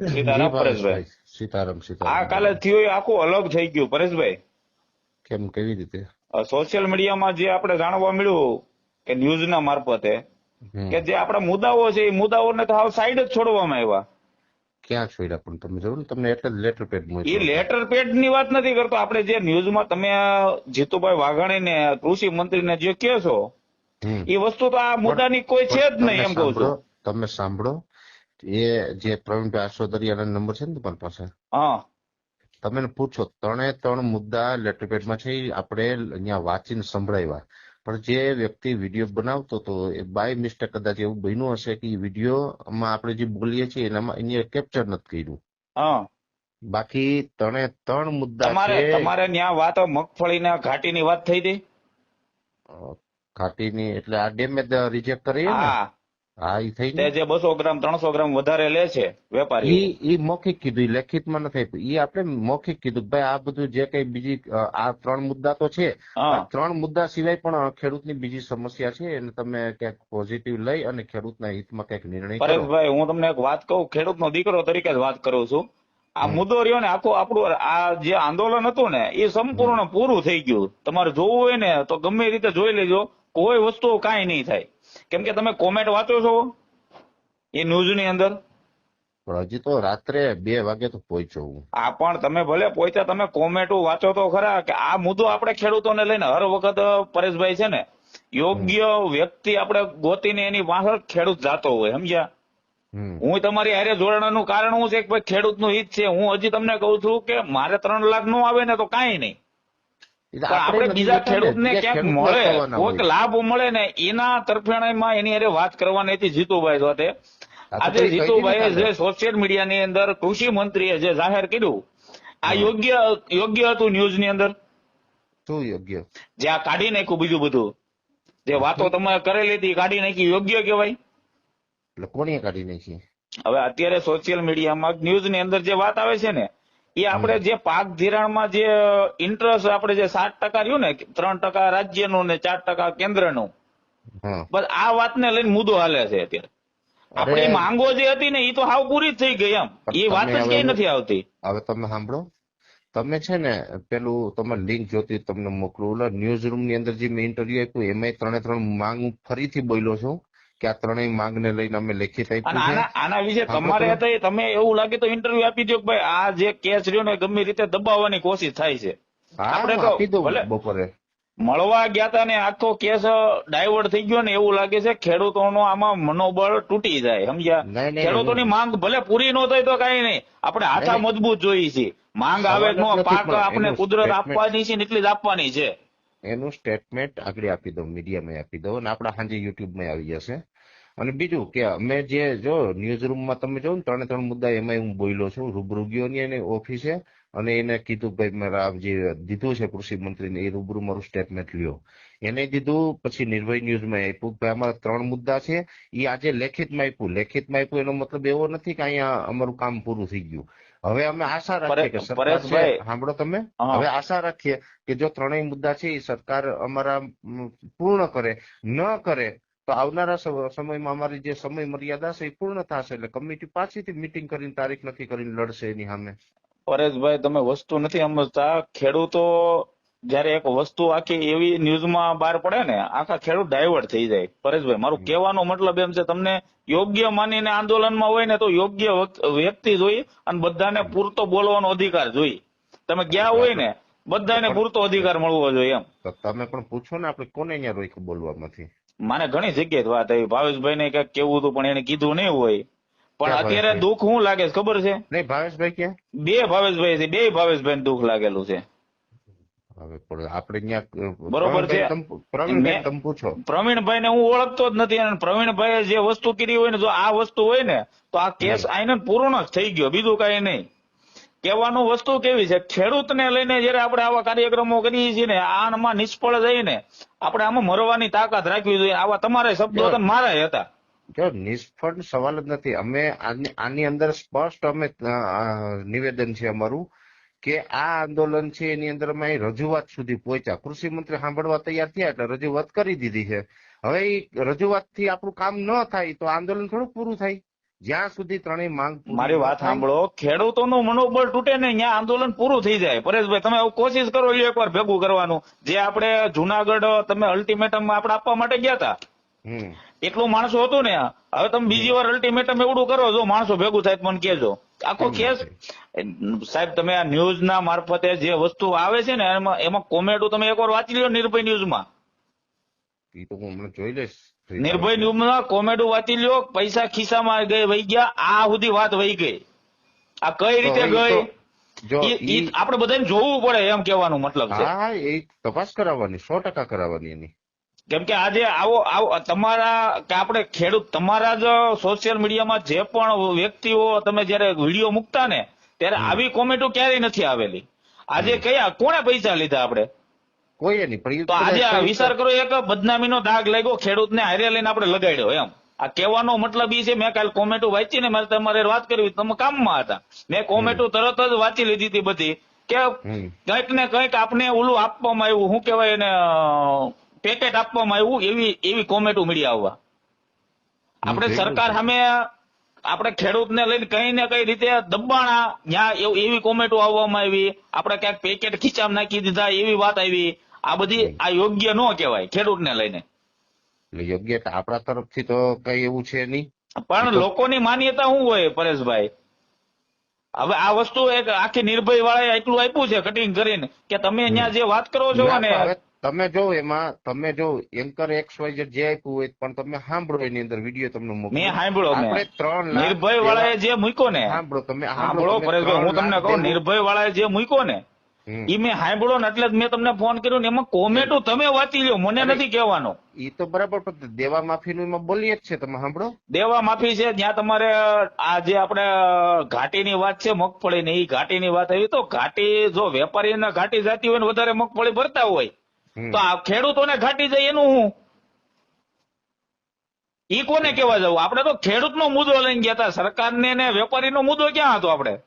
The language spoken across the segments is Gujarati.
સીતારામ પરેશભાઈ. સીતારામ આ કાલે થયું આખું અલગ થઈ ગયું પરેશભાઈ. કેમ કેવી રીતે? સોશિયલ મીડિયામાં જે આપણે જાણવા મળ્યું કે ન્યૂઝના મારફતે કે જે આપણા મુદ્દાઓ છે એ મુદ્દાઓને તો હાવ સાઈડ જ છોડવામાં આવ્યા. ક્યાં છોડ્યા પણ તમે? જોયું તમને એટલે લેટર પેડ એ લેટર પેડની વાત નથી કરતો. આપણે જે ન્યૂઝમાં તમે જીતુભાઈ વાઘાણી ને કૃષિ મંત્રીને જે કહો છો એ વસ્તુ તો આ મુદ્દાની કોઈ છે જ નહીં એમ કહું છું. તમે સાંભળો. એ જે પ્રવીણ આસોદરિયાના નંબર છે ને તમારી પાસે? હા. તમે પૂછો ત્રણે ત્રણ મુદ્દા લેટરપેડમાં છે આપણે અહીંયા વાંચીને સંભળાવ્યા. પણ જે વ્યક્તિ વીડિયો બનાવતો હતો એ બાય મિસ્ટેક કદાચ એવું બન્યું હશે કે વિડીયોમાં આપણે જે બોલીએ છીએ એનામાં એને કેપ્ચર નથી કર્યું. હા. બાકી ત્રણે ત્રણ મુદ્દા તમારે તમારે ત્યાં વાત મગફળીના ઘાટીની વાત થઈ હતી? ઘાટીની એટલે આ ડેમેજ રિજેક્ટ કરીએ ને? હા એ થઈ તે જે બસો ગ્રામ ત્રણસો ગ્રામ વધારે લે છે વેપારી ઈ ઈ મૌખિક કીધું લેખિત લેખિતમાં નથી આપ્યું. ઈ આપણે મૌખિક કીધું ભાઈ આ બધું જે કઈ બીજી આ ત્રણ મુદ્દા તો છે ત્રણ મુદ્દા સિવાય પણ ખેડૂતની બીજી સમસ્યા છે એને તમે ક્યાંક પોઝિટિવ લઈ અને ખેડૂતના હિતમાં કંઈક નિર્ણય ભાઈ પરેશભાઈ હું તમને એક વાત કહું ખેડૂતનો દીકરો તરીકે જ વાત કરું છું. આ મુદ્દો રહ્યો ને આખું આપણું આ જે આંદોલન હતું ને એ સંપૂર્ણ પૂરું થઈ ગયું. તમારે જોવું હોય ને તો ગમે રીતે જોઈ લેજો. કોઈ વસ્તુ કાંઈ નહીં થાય. કેમ કે તમે કોમેન્ટ વાંચો છો? એ ન્યૂઝની અંદર. પણ હજી તો રાત્રે બે વાગે તો પહોંચ્યો હું. આ પણ તમે ભલે પહોંચ્યા તમે કોમેન્ટો વાંચો તો ખરા કે આ મુદ્દો આપણે ખેડૂતોને લઈને હર વખત પરેશભાઈ છે ને યોગ્ય વ્યક્તિ આપણે ગોતીને એની પાછળ ખેડૂત જાતો હોય સમજ્યા? હું તમારી હારે જોડાવાનું કારણ હું છે કે ભાઈ ખેડૂતનું હિત છે? હું હજી તમને કહું છું કે મારે ત્રણ લાખ નો આવે ને તો કાંઈ નહીં. આપણે બીજા ખેડૂતને ક્યાંક મળે કોઈક લાભ મળે ને એના તરફેણામાં એની અરે વાત કરવાની હતી જીતુભાઈ સાથે. આજે જીતુભાઈએ જે સોશિયલ મીડિયાની અંદર કૃષિ મંત્રીએ જે જાહેર કર્યું આ યોગ્ય યોગ્ય હતું ન્યૂઝની અંદર? શું યોગ્ય? જે આ કાઢી નાખ્યું બીજું બધું. જે વાતો તમે કરેલી હતી કાઢી નાખી. યોગ્ય કહેવાય? એટલે કોણીએ કાઢી નાખી? હવે અત્યારે સોશિયલ મીડિયામાં ન્યૂઝની અંદર જે વાત આવે છે ને એ આપણે જે પાક ધિરાણમાં જે ઇન્ટરેસ્ટ આપણે જે સાત ટકા રહ્યું ને ત્રણ ટકા રાજ્યનું ને ચાર ટકા કેન્દ્રનું બસ આ વાતને લઈને મુદ્દો હાલે છે અત્યારે. આપણે માંગો જે હતી ને એ તો હાવ પૂરી થઈ ગઈ એમ. એ વાત જ કઈ નથી આવતી. હવે તમે સાંભળો. તમે છે ને પેલું તમારે લિંક જોતી તમને મોકલું. ન્યૂઝ રૂમની અંદર જે મેં ઇન્ટરવ્યુ આપ્યું એમાં ત્રણે ત્રણ માંગ ફરીથી બોલ્યો છું. કે આ ત્રણેય માંગને લઈને અમે લેખિત આપ્યું છે. આના વિશે તમારે તમે. એવું લાગે તો ઇન્ટરવ્યુ આપી દો ભાઈ આ જે કેસ રહ્યો ને ગમે રીતે દબાવવાની કોશિશ થાય છે. આપણે આપી દઉં બપોરે. મળવા ગયા તા ને આખો કેસ ડાયવર્ટ થઈ ગયો ને એવું લાગે છે ખેડૂતોનો આમાં મનોબળ તૂટી જાય સમજ્યા? ખેડૂતો ની ખેડૂતોની માંગ ભલે પૂરી ન થાય તો કઈ નહીં. આપણે હાથા મજબૂત જોઈએ છે માંગ આવે નો પાક આપણે કુદરત આપવાની છે ને એટલી જ આપવાની છે. એનું સ્ટેટમેન્ટ આગળ આપી દઉં મીડિયામાં આપી દઉં અને આપણા સાંજે યુટ્યુબમાં આવી જશે. અને બીજું કે અમે જે જો ન્યૂઝ રૂમમાં તમે જો ત્રણે ત્રણ મુદ્દા એમાં હું બોલ્યો છું રૂબરૂ ગયો ની એની ઓફિસે અને એને કીધું ભાઈ મારા જે દીધું છે કૃષિ મંત્રીને, એ રૂબરૂ મારું સ્ટેટમેન્ટ લ્યો. એને દીધું, પછી નિર્ભય ન્યૂઝમાં આપ્યું ભાઈ અમારા ત્રણ મુદ્દા છે એ આજે લેખિતમાં આપ્યું. લેખિતમાં આપ્યું એનો મતલબ એવો નથી કે અહીંયા અમારું કામ પૂરું થઈ ગયું. હવે અમે આશા રાખીએ. સાંભળો તમે? હવે આશા રાખીએ કે જો ત્રણેય મુદ્દા છે એ સરકાર અમારા પૂર્ણ કરે. ન કરે તો આવનારા સમયમાં અમારી જે સમય મર્યાદા છે એ પૂર્ણ થશે. એટલે કમિટી પાછીથી મિટિંગ કરીને તારીખ નક્કી કરીને લડશે એની સામે. પરેશભાઈ તમે વસ્તુ નથી સમજતા. ખેડૂતો જયારે એક વસ્તુ આખી એવી ન્યૂઝમાં બહાર પડે ને આખા ખેડૂત ડાયવર્ટ થઈ જાય. પરેશભાઈ મારું કહેવાનો મતલબ એમ છે તમને યોગ્ય માનીને આંદોલનમાં હોય ને તો યોગ્ય વ્યક્તિ જોઈએ અને બધાને પૂરતો બોલવાનો અધિકાર જોઈએ તમે ગયા હોય ને બધાને પૂરતો અધિકાર મળવો જોઈએ એમ. તમે પણ પૂછો ને આપણે કોને અહીંયા રોક બોલવામાંથી? મને ઘણી જગ્યાએ વાત આવી. ભાવેશભાઈ ને કંઈક કેવું હતું પણ એને કીધું નહીં હોય. પણ અત્યારે દુઃખ શું લાગે છે ખબર છે? નહીં ભાવેશભાઈ ક્યાં? બે ભાવેશભાઈ છે બે ભાવેશભાઈ દુઃખ લાગેલું છે. હવે પણ આપણે બરોબર છે. પ્રવીણભાઈ તમે- પૂછો. ને હું ઓળખતો જ નથી અને પ્રવીણભાઈ જે વસ્તુ કરી હોય ને જો આ વસ્તુ હોય ને તો આ કેસ આઈને પૂર્ણ જ થઈ ગયો બીજું કઈ નહીં. કહેવાનું વસ્તુ કેવી છે? ખેડૂતને લઈને જયારે આપણે આવા કાર્યક્રમો કરીએ છીએ ને આમાં નિષ્ફળ જઈને આપણે આમાં મરવાની તાકાત રાખવી જોઈએ. આવા તમારા શબ્દો મારા હતા. જો નિષ્ફળ સવાલ જ નથી. અમે આની અંદર સ્પષ્ટ અમે નિવેદન છે અમારું કે આ આંદોલન છે એની અંદર અમે રજૂઆત સુધી પહોંચ્યા. કૃષિ મંત્રી સાંભળવા તૈયાર થયા એટલે રજૂઆત કરી દીધી છે. હવે એ રજૂઆતથી આપણું કામ ન થાય તો આંદોલન થોડું પૂરું થાય. જ્યાં સુધી ત્રણેય માંગ મારી વાત સાંભળો સાંભળો ખેડૂતોનું મનોબળ તૂટે ને ત્યાં આંદોલન પૂરું થઈ જાય. પરેશભાઈ તમે કોશિશ કરો એક એકવાર ભેગું કરવાનું. જે આપણે જુનાગઢ તમે અલ્ટિમેટમ આપણે આપવા માટે ગયા હતા એટલું માણસો હતું ને. હવે તમે બીજી વાર અલ્ટિમેટમ એવડું કરો જો માણસો ભેગું થાય તો મને કહેજો. આખો કેસ સાહેબ તમે આ ન્યૂઝ ના મારફતે જે વસ્તુ આવે છે ને એમાં એમાં કોમેડું તમે એકવાર વાંચી લ્યો નિર્ભય ન્યૂઝમાં. એ તો હું હમણાં જોઈ લઈશ. નિર્ભય ન્યૂઝમાં કોમેડું વાંચી લ્યો પૈસા ખિસ્સામાં ગઈ વહી ગયા આ સુધી વાત વહી ગઈ. આ કઈ રીતે ગઈ? આપણે બધાને જોવું પડે એમ કહેવાનું મતલબ છે. હા એ તપાસ કરાવવાની સો ટકા કરાવવાની એની. કેમ કે આજે આવો આવો તમારા કે આપણે ખેડૂત તમારા જ સોશિયલ મીડિયામાં જે પણ વ્યક્તિઓ તમે જયારે વીડિયો મૂકતા ને ત્યારે આવી કોમેન્ટો ક્યારેય નથી આવેલી. આજે કયા કોને પૈસા લીધા આપણે? કોઈ નહીં તો આજે વિચાર કરો એક બદનામીનો દાગ લાગ્યો ખેડૂતને હારે લઈને આપણે લગાડ્યો એમ. આ કહેવાનો મતલબ એ છે મેં કાલ કોમેન્ટો વાંચી ને મારે તમારે વાત કરવી તમે કામમાં હતા. મેં કોમેન્ટો તરત જ વાંચી લીધી હતી બધી કે કંઈક ને કંઈક આપને ઓલું આપવામાં આવ્યું શું કહેવાય એને પેકેટ આપવામાં આવ્યું એવી એવી કોમેન્ટો મળી આવવા. આપણે સરકાર સામે આપણે ખેડૂતને લઈને કઈ ને કઈ રીતે દબાણા ત્યાં એવી કોમેન્ટો આવવામાં આવી. આપણે ક્યાંક પેકેટ ખીચામ નાખી દીધા એવી વાત આવી. આ બધી આ યોગ્ય ન કહેવાય ખેડૂતને લઈને. યોગ્ય આપણા તરફથી તો કઈ એવું છે નહીં. પણ લોકોની માન્યતા શું હોય પરેશભાઈ? હવે આ વસ્તુ એક આખી નિર્ભય વાળાએ એટલું આપ્યું છે કટિંગ કરીને. કે તમે અહીંયા જે વાત કરો છો ને તમે જો એમાં તમે જો એન્કર એક્સ વાય જે આપ્યું હોય પણ તમે સાંભળો એની અંદર વીડિયો તમને મૂકો મેં સાંભળો આપણે ત્રણ નિર્ભય વાળાએ જે મૂક્યો ને સાંભળો તમે સાંભળો પરેશભાઈ હું તમને કહું નિર્ભય વાળાએ જે મૂક્યો ને ઈ મેં સાંભળો ને એટલે મેં તમને ફોન કર્યો ને એમાં કોમેટો તમે વાંચી લ્યો મને નથી કહેવાનો. ઈ તો બરાબર પણ દેવા માફીનું એમાં બોલીએ જ છે તમે સાંભળો. દેવા માફી છે જ્યાં તમારે આ જે આપણે ઘાટીની વાત છે મગફળીની ઈ ઘાટીની વાત આવી તો ઘાટી જો વેપારીને ઘાટી જાતી હોય ને વધારે મગફળી ભરતા હોય. તો આ ખેડૂતોને ઘાટી જાય એનું હું? ઈ કોને કેવા જવું? આપણે તો ખેડૂતનો મુદ્દો લઈને ગયા હતા. સરકારને ને વેપારીનો મુદ્દો ક્યાં હતો આપણે?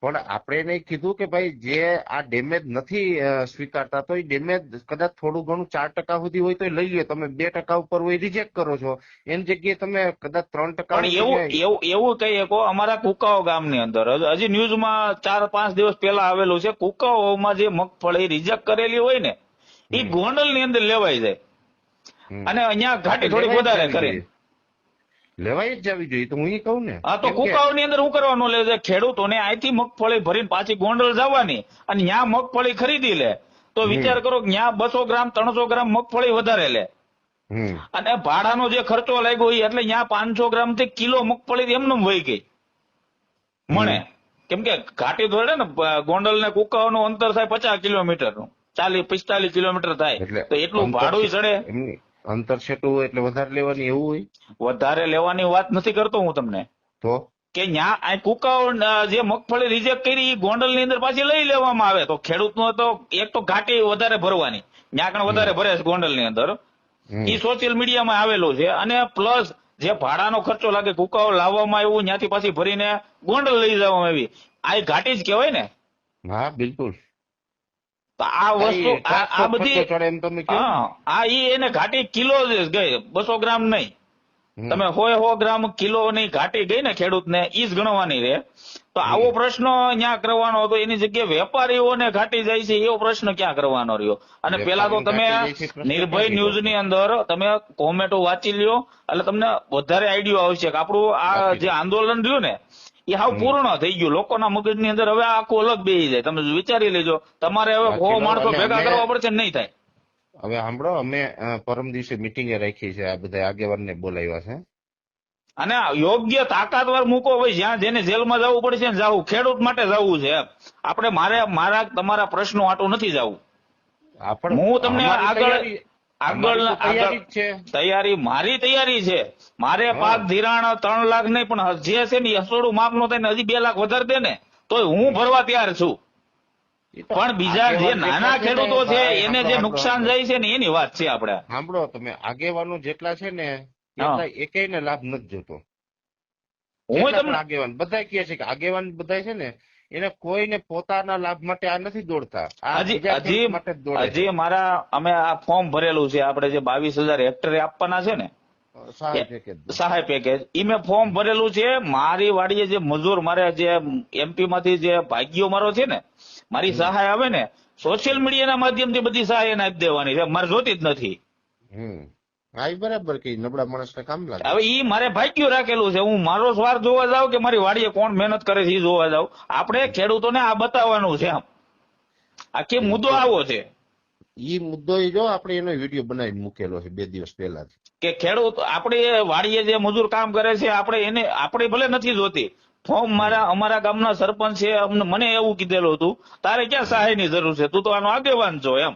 પણ આપણે એને કીધું કે ભાઈ જે આ ડેમેજ નથી સ્વીકારતા તો એ ડેમેજ કદાચ થોડું ઘણું ચાર ટકા સુધી હોય તો લઈ લે તમે બે ટકા ઉપર હોય રિજેક્ટ કરો છો. એની જગ્યાએ તમે કદાચ ત્રણ ટકા પણ એવું એવું એવું કહીએ કો અમારા કુકાઓ ગામની અંદર. હજ- હજી ન્યૂઝમાં ચાર પાંચ દિવસ પહેલા આવેલું છે કુકાઓમાં જે મગફળી રિજેક્ટ કરેલી હોય ને એ ગોંડલની અંદર લેવાઈ જાય. અને અહીંયા ઘાટી થોડીક વધારે કરી લેવાય જ જવી જોઈએ તો હું એ કહું ને. હા તો કેમ ની અંદર હું કરવાનું? લે છે ખેડૂતોને અહીંથી મગફળી ભરીને પાછી ગોંડલ જવાની અને ત્યાં મગફળી ખરીદી લે. તો વિચાર કરો કે ત્યાં બસો ગ્રામ ત્રણસો ગ્રામ મગફળી વધારે લે. અને ભાડાનો જે ખર્ચો લાગ્યો એ એટલે ત્યાં પાંચસો ગ્રામથી કિલો મગફળી એમને વહી ગઈ. મળે. કેમ કે ઘાટી ધોરણે ને ગોંડલ ને કુકાઓનું અંતર થાય પચાસ કિલોમીટરનું ચાલીસ પિસ્તાલીસ કિલોમીટર થાય. તો એટલું ભાડું ચડે. અંતર છેટું એટલે વધારે લેવાની એવું હોય? વધારે લેવાની વાત નથી કરતો હું તમને. તો? કે ન્યા આ કુકાઓ જે મગફળી રિજેક્ટ કરી ગોંડલની અંદર પાછી લઈ લેવામાં આવે. તો ખેડૂત તો એક તો ઘાટી વધારે ભરવાની. ન્યા કણ વધારે ભરે છે ગોંડલની અંદર. એ ઈ સોશિયલ મીડિયામાં આવેલું છે. અને પ્લસ જે ભાડાનો ખર્ચો લાગે કુકાઓ લાવવામાં આવ્યું ત્યાંથી પાછી ભરીને ગોંડલ લઈ જવામાં આવી. આ ઘાટી જ કહેવાય ને. હા બિલકુલ. તો આ વસ્તુ આ બધી આ ઈ એને ઘાટી કિલો ગઈ બસો ગ્રામ નહીં. તમે હોય સો ગ્રામ કિલો ની ઘાટી ગઈ ને ખેડૂતને ઈ જ ગણવાની રે તો આવો પ્રશ્ન ત્યાં કરવાનો હતો એની જગ્યાએ વેપારીઓને ઘાટી જાય છે એવો પ્રશ્ન ક્યાં કરવાનો રહ્યો? અને પેલા તો તમે નિર્ભય ન્યૂઝની અંદર તમે કોમેન્ટો વાંચી લ્યો એટલે તમને વધારે આઈડિયો આવશે કે આપણું આ જે આંદોલન રહ્યું ને એ હાવ પૂર્ણ થઈ ગયું. લોકોના મગજની અંદર હવે આખું અલગ બેસી જાય. તમે વિચારી લેજો. તમારે હવે બાકી માણસો ભેગા કરવા પડશે નહીં થાય. હવે સાંભળો અમે પરમ દિવસે મિટિંગ રાખી છે આ બધા આગેવાનને બોલાવ્યા છે. અને યોગ્ય તાકાતવાર મૂકો. ભાઈ જ્યાં જેને જેલમાં જવું પડશે ને જવું. ખેડૂત માટે જવું છે. આપણે મારે મારા તમારા પ્રશ્નો આટું નથી જવું. હું તમને આગળ આગળ તૈયારી મારી તૈયારી છે. મારે. પાક ધિરાણ ત્રણ લાખ નહીં પણ જે છે ને હસોડું માપ નો થાય હજી બે લાખ વધારે દે ને તો હું ભરવા તૈયાર છું. પણ બીજા જે નાના ખેડૂતો છે એને જે નુકસાન. જાય છે ને એની વાત છે આપણે સાંભળો તમે આગેવાનો જેટલા છે ને એટલા એકેયને લાભ નથી જોતો. હું તમને આગેવાન બધા કહે છે કે આગેવાન બધા છે ને એને કોઈને પોતાના લાભ માટે આ નથી દોડતા. હજી હજી માટે જ હજી મારા અમે આ ફોર્મ ભરેલું છે આપણે જે બાવીસ હજાર હેક્ટરે આપવાના છે ને સહાય પેકેજ ઈ મેં ફોર્મ ભરેલું છે. મારી વાડીએ જે મજૂર મારે જે એમપી માંથી જે ભાગ્યો મારો છે ને મારી સહાય આવે ને સોશિયલ મીડિયાના માધ્યમથી બધી સહાય એને આપી દેવાની છે. મારે જોતી જ નથી. હા બરાબર કે નબળા માણસને કામ લાગે. હવે ઈ મારે ભાગ્યું રાખેલું છે. હું મારો સ્વાર્થ જોવા જાઉં કે મારી વાડીએ કોણ મહેનત કરે છે ઈ જોવા જાઉં? આપણે ખેડૂતોને આ બતાવવાનું છે આમ. આખી મુદ્દો આવો છે. ઈ મુદ્દો જો આપણે એનો વીડિયો બનાવીને મૂકેલો છે બે દિવસ પહેલા. કે ખેડૂત આપણે વાડીએ જે મજૂર કામ કરે છે આપણે એને આપણે ભલે નથી જોતી ફોર્મ મારા અમારા ગામના સરપંચ છે મને એવું કીધેલું હતું તારે ક્યાં સહાયની જરૂર છે? તું તો આનો આગેવાન છો એમ.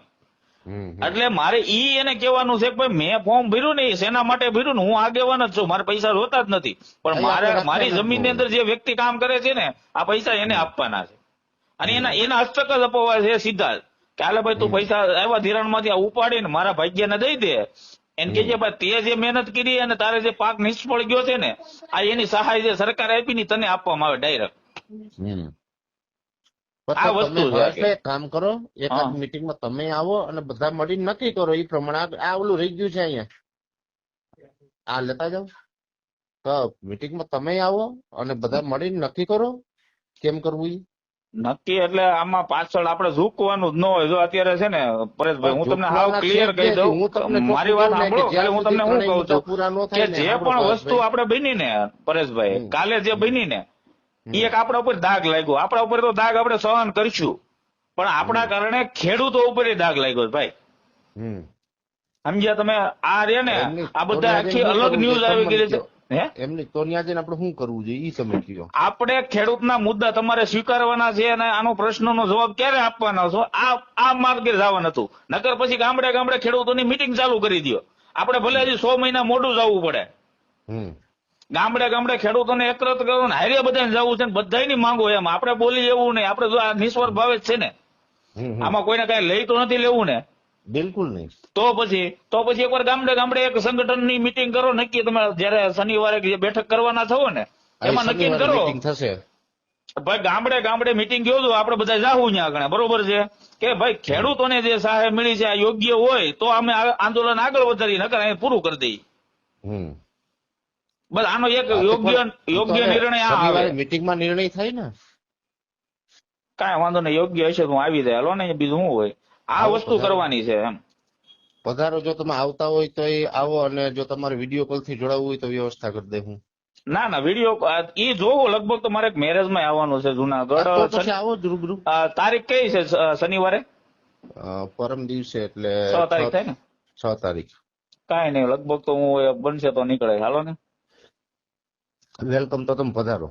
એટલે મારે ઈ એને કહેવાનું છે કે મેં ફોર્મ ભર્યું ને સેના માટે ભર્યું ને હું આગેવાન જ છું મારે પૈસા જોતા જ નથી. પણ મારે મારી જમીનની અંદર જે વ્યક્તિ કામ કરે છે ને આ પૈસા એને આપવાના છે. અને એના એના હસ્તક જ અપાવવા છે સીધા કે હાલે ભાઈ તું પૈસા આવ્યા ધિરાણમાંથી આ ઉપાડીને મારા ભાગ્યને દઈ દે એને કે તે જે મહેનત કરી અને તારે જે પાક નિષ્ફળ ગયો છે ને આ એની સહાય જે સરકાર આપી ની તને આપવામાં આવે ડાયરેક્ટ આ વસ્તુ છે. કામ કરો એક. મીટિંગમાં તમે આવો અને બધા મળીને નક્કી કરો એ પ્રમાણે. આ- ઓલું રહી ગયું છે અહીંયા. આ લેતા જાઓ. તો મીટિંગમાં તમે આવો અને બધા મળીને નક્કી કરો કેમ કરવું ઈ? નક્કી એટલે આમાં પાછળ આપણે ઝૂકવાનું જ ન હોય. જો અત્યારે છે ને પરેશભાઈ હું તમને હાવ ક્લિયર કહી દઉં. મારી વાત સાંભળો. એટલે હું તમને શું કહું છું કે જે પણ વસ્તુ આપણે બની ને પરેશભાઈ કાલે જે બની ને એ એક આપણા ઉપર દાગ લાગ્યો. આપણા ઉપર તો દાગ આપણે સહન કરીશું. પણ આપણા કારણે ખેડૂતો ઉપર દાગ લાગ્યો ભાઈ. સમજ્યા તમે? આ રે ને આ બધા આખી અલગ ન્યૂઝ આવી ગયેલી છે. હે? એમની તો ત્યાં જઈને આપણે શું કરવું જોઈએ? ઈ તમે કયો આપણે ખેડૂતના મુદ્દા તમારે સ્વીકારવાના છે અને આનો પ્રશ્નનો જવાબ ક્યારે આપવાનો છો? આ આ માર્ગે જવાનું હતું. નકર પછી ગામડે ગામડે ખેડૂતોની મિટિંગ ચાલુ કરી દો આપણે ભલે હજી સો મહિના મોડું જવું પડે. ગામડે ગામડે ખેડૂતોને એકત્ર કરો ને હારે બધાને જવું છે ને બધાની માંગો એમ. આપણે બોલી એવું નહીં. આપણે જો આ નિસ્વર ભાવે જ છે ને. આમાં કોઈને કઈ લઈ તો નથી લેવું ને. બિલકુલ નહીં. તો પછી તો પછી એકવાર ગામડે ગામડે એક સંગઠનની મિટિંગ કરો નક્કી તમે જયારે શનિવારે જે બેઠક કરવાના થવો ને એમાં નક્કી કરો. થશે. ભાઈ ગામડે ગામડે મિટિંગ ગયો તો આપણે બધા જાહું ત્યાં આગળ બરોબર છે? કે ભાઈ ખેડૂતોને જે સહાય મળી છે આ યોગ્ય હોય તો અમે આંદોલન આગળ વધારી નકર અહીં પૂરું કરી દઈએ. બસ આનો એક યોગ્ય યોગ્ય નિર્ણય આ આવે. શનિવારે નિર્ણય થાય ને. કાંઈ વાંધો નહીં યોગ્ય હશે તો હું આવી જાય. હલો ને બીજું શું હોય? આ વસ્તુ કરવાની છે એમ. પધારો જો તમે આવતા હોય તો એ આવો અને જો તમારે વીડિયો કોલથી જોડાવવું હોય તો વ્યવસ્થા કરી દે હું. ના ના વીડિયો ઈ જોવો લગભગ તો મારે એક મેરેજમાં આવવાનું છે જુનાગઢ પછી આવો જ રૂબરૂ. તારીખ કઈ છે શનિવારે? પરમ દિવસે એટલે છ તારીખ થાય ને? છ તારીખ. કાંઈ નહીં લગભગ તો હું બનશે તો નીકળે. હાલો ને. વેલકમ તો તમે પધારો.